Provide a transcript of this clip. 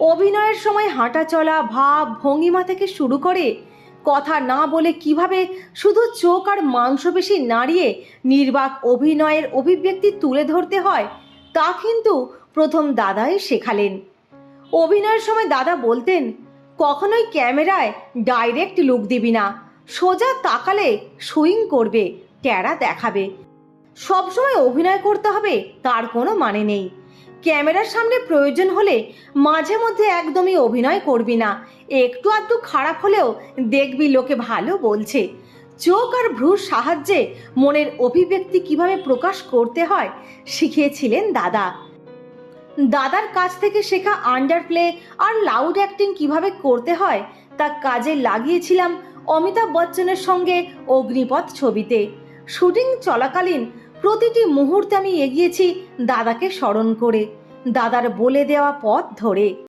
অভিনয়ের সময় হাঁটা চলা, ভাব, ভঙ্গিমা থেকে শুরু করে কথা না বলে কীভাবে শুধু চোখ আর মাংসপেশি নাড়িয়ে নির্বাক অভিনয়ের অভিব্যক্তি তুলে ধরতে হয়, তা কিন্তু প্রথম দাদাই শেখালেন। অভিনয়ের সময় দাদা বলতেন, কখনোই ক্যামেরায় ডাইরেক্ট লুক দিবি না, সোজা তাকালে সুইং করবে ট্যারা দেখাবে। সবসময় অভিনয় করতে হবে, তার কোনো মানে নেই। ক্যামেরার সামনে প্রয়োজন হলে মাঝে মধ্যে একদমই অভিনয় করবি না। একটু আধটু খারাপ হলেও দেখবি লোকে ভালো বলছে। চোখ আর ভ্রুর সাহায্যে মনের অভিব্যক্তি কীভাবে প্রকাশ করতে হয় শিখিয়েছিলেন দাদা। দাদার কাছ থেকে শেখা আন্ডার প্লে আর লাউড অ্যাক্টিং কীভাবে করতে হয় তা কাজে লাগিয়েছিলাম অমিতাভ বচ্চনের সঙ্গে অগ্নিপথ ছবিতে। শুটিং চলাকালীন প্রতিটি মুহূর্তে আমি এগিয়েছি দাদাকে স্মরণ করে দাদার বলে দেওয়া পথ ধরে।